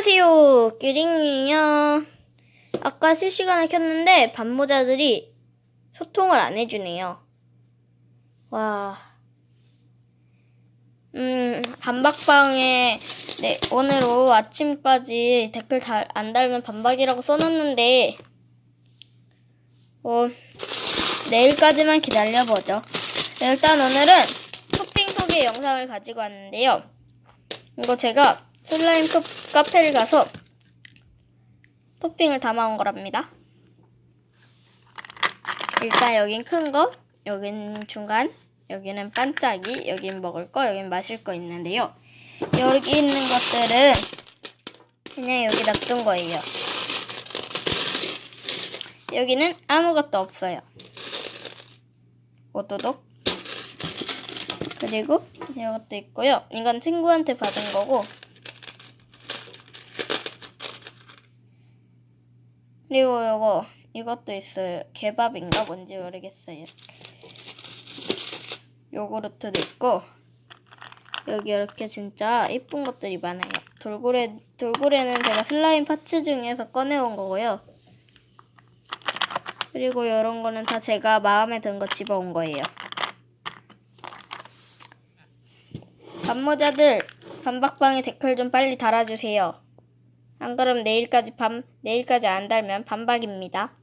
안녕하세요. 기링이요. 아까 실시간을 켰는데 반모자들이 소통을 안 해주네요. 와. 음, 반박방에 네, 오늘 오후 아침까지 댓글 달, 안 달면 반박이라고 써놨는데 어, 내일까지만 기다려보죠. 네, 일단 오늘은 토핑 소개 영상을 가지고 왔는데요. 이거 제가 슬라임 컵 카페를 가서 토핑을 담아온 거랍니다. 일단 여긴 큰 거, 여긴 중간, 여기는 반짝이, 여긴 먹을 거, 여긴 마실 거 있는데요. 여기 있는 것들은 그냥 여기 놔둔 거예요. 여기는 아무것도 없어요. 오도독. 그리고 이것도 있고요. 이건 친구한테 받은 거고. 그리고 요거 이것도 있어요. 개밥인가 뭔지 모르겠어요. 요구르트도 있고 여기 이렇게 진짜 이쁜 것들이 많아요. 돌고래 돌고래는 제가 슬라임 파츠 중에서 꺼내온 거고요. 그리고 이런 거는 다 제가 마음에 든 거 집어온 거예요. 반모자들 반박방에 댓글 좀 빨리 달아주세요. 안 그럼 내일까지 밤 내일까지 안 달면 반박입니다.